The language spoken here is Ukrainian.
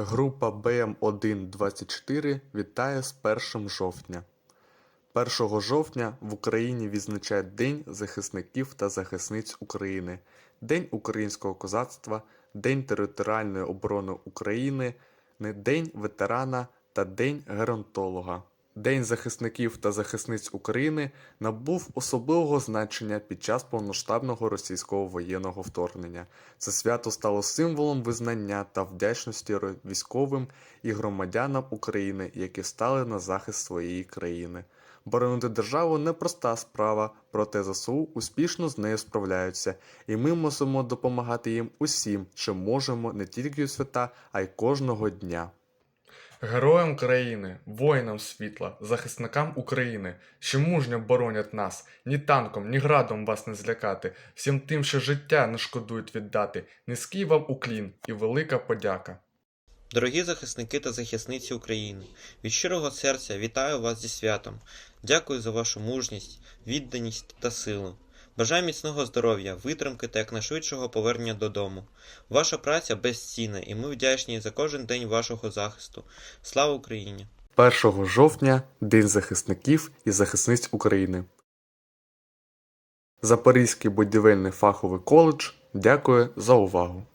Група БМ1-24 вітає з 1 жовтня. 1 жовтня в Україні відзначають День захисників та захисниць України, День українського козацтва, День територіальної оборони України, День ветерана та День геронтолога. День захисників та захисниць України набув особливого значення під час повноштабного російського воєнного вторгнення. Це свято стало символом визнання та вдячності військовим і громадянам України, які стали на захист своєї країни. Боронити державу непроста справа, проте ЗСУ успішно з нею справляються, і ми мусимо допомагати їм усім, чим можемо не тільки у свята, а й кожного дня. Героям країни, воїнам світла, захисникам України, що мужньо боронять нас, ні танком, ні градом вас не злякати, всім тим, що життя не шкодують віддати, низький вам уклін і велика подяка. Дорогі захисники та захисниці України, від щирого серця вітаю вас зі святом. Дякую за вашу мужність, відданість та силу. Бажаю міцного здоров'я, витримки та якнайшвидшого повернення додому. Ваша праця безцінна, і ми вдячні за кожен день вашого захисту. Слава Україні! 1 жовтня День захисників і захисниць України. Запорізький будівельний фаховий коледж дякує за увагу.